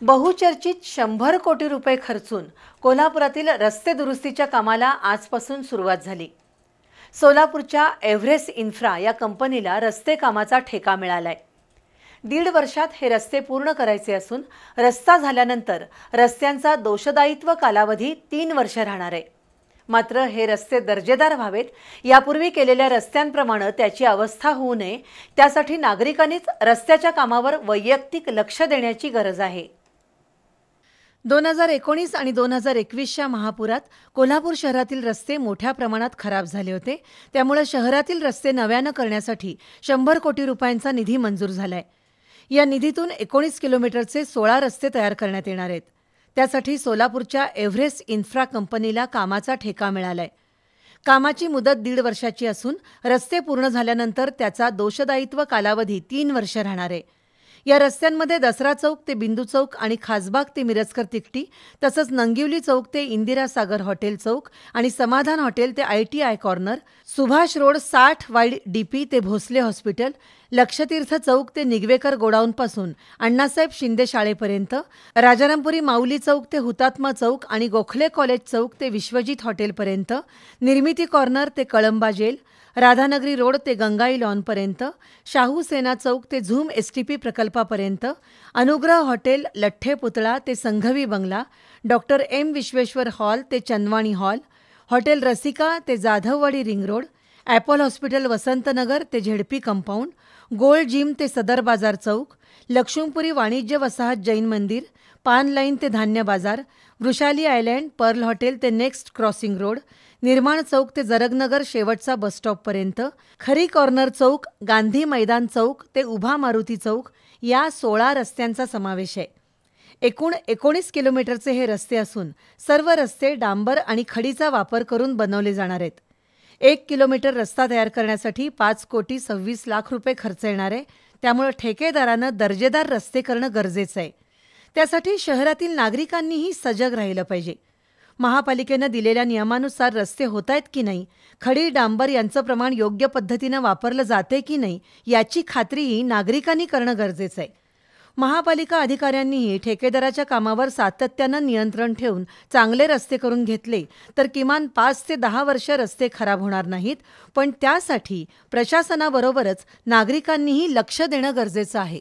बहुचर्चित शंभर कोटी रुपये खर्चून कोल्हापुरातील रस्ते दुरुस्तीच्या कामाला आजपासून सुरुवात झाली. सोलापूरच्या एव्हरेस्ट इन्फ्रा या कंपनीला रस्ते कामाचा ठेका मिळालाय. दीड वर्षात हे रस्ते पूर्ण करायचे असून रस्ता झाल्यानंतर रस्त्यांचा दोषदायित्व कालावधी तीन वर्ष राहणार आहे. मात्र हे रस्ते दर्जेदार व्हावेत यापूर्वी केलेल्या रस्त्यांप्रमाणे त्याची अवस्था होऊ नये त्यासाठी नागरिकांनीच रस्त्याच्या कामावर वैयक्तिक लक्ष देण्याची गरज आहे. दोन हजार एकोणीस आणि दोन हजार एकवीसच्या महापुरात कोल्हापूर शहरातील रस्ते मोठ्या प्रमाणात खराब झाले होते. त्यामुळे शहरातील रस्ते नव्यानं करण्यासाठी शंभर कोटी रुपयांचा निधी मंजूर झालाय. या निधीतून एकोणीस किलोमीटरचे सोळा रस्ते तयार करण्यात येणार आहेत. त्यासाठी सोलापूरच्या एव्हरेस्ट इन्फ्रा कंपनीला कामाचा ठेका मिळालाय. कामाची मुदत दीड वर्षाची असून रस्ते पूर्ण झाल्यानंतर त्याचा दोषदायित्व कालावधी तीन वर्ष राहणार आहे. या रस्त्यांमध्ये दसरा चौक ते बिंदू चौक आणि खासबाग ते मिरजकर तिकटी तसंच नंगिवली चौक ते इंदिरा सागर हॉटेल चौक आणि समाधान हॉटेल ते I T I corner Subhash road साठ वाईड डीपी ते भोसले हॉस्पिटल लक्षतीर्थ चौक ते निगवेकर गोडाऊनपासून अण्णासाहेब शिंदे शाळेपर्यंत राजारामपुरी माऊली चौक ते हुतात्मा चौक आणि गोखले कॉलेज चौक ते विश्वजित हॉटेलपर्यंत निर्मिती कॉर्नर ते कळंबा जेल राधानगरी रोड ते गंगाई लॉनपर्यंत शाहू सेना चौक ते झूम एसटीपी प्रकल्पापर्यंत अनुग्रह हॉटेल लठ्ठे पुतळा ते संघवी बंगला डॉक्टर एम विश्वेश्वर हॉल ते चंदवाणी हॉल हॉटेल रसिका ते Jadhavwadi ring road Apple hospital Vasantnagar ते झेडपी कंपाऊंड गोल्ड जिम ते सदर बाजार चौक लक्ष्मीपुरी वाणिज्य वसाहत जैन मंदिर पान लाईन ते धान्य बाजार वृषाली आयलँड पर्ल हॉटेल ते next crossing road Nirman Chowk ते जरगनगर शेवटचा बसस्टॉपपर्यंत खरी कॉर्नर चौक गांधी मैदान चौक ते उभा मारुती चौक या सोळा रस्त्यांचा समावेश आहे. एकूण एकोणीस किलोमीटरचे हे रस्ते असून सर्व रस्ते डांबर आणि खडीचा वापर करून बनवले जाणार आहेत. एक किलोमीटर रस्ता तयार करण्यासाठी पाच कोटी सव्वीस लाख रुपये खर्च येणार आहे. त्यामुळे ठेकेदारानं दर्जेदार रस्ते करणं गरजेचं आहे. त्यासाठी शहरातील नागरिकांनीही सजग राहिलं पाहिजे. महापालिकेनं दिलेल्या नियमानुसार रस्ते होत आहेत की नाही खडी डांबर यांचं प्रमाण योग्य पद्धतीनं वापरलं जाते की नाही याची खात्रीही नागरिकांनी करणं गरजेचं आहे. महापालिका अधिकाऱ्यांनीही ठेकेदाराच्या कामावर सातत्यानं नियंत्रण ठेवून चांगले रस्ते करून घेतले तर किमान पाच ते दहा वर्ष रस्ते खराब होणार नाहीत पण त्यासाठी प्रशासनाबरोबरच नागरिकांनीही लक्ष देणं गरजेचं आहे.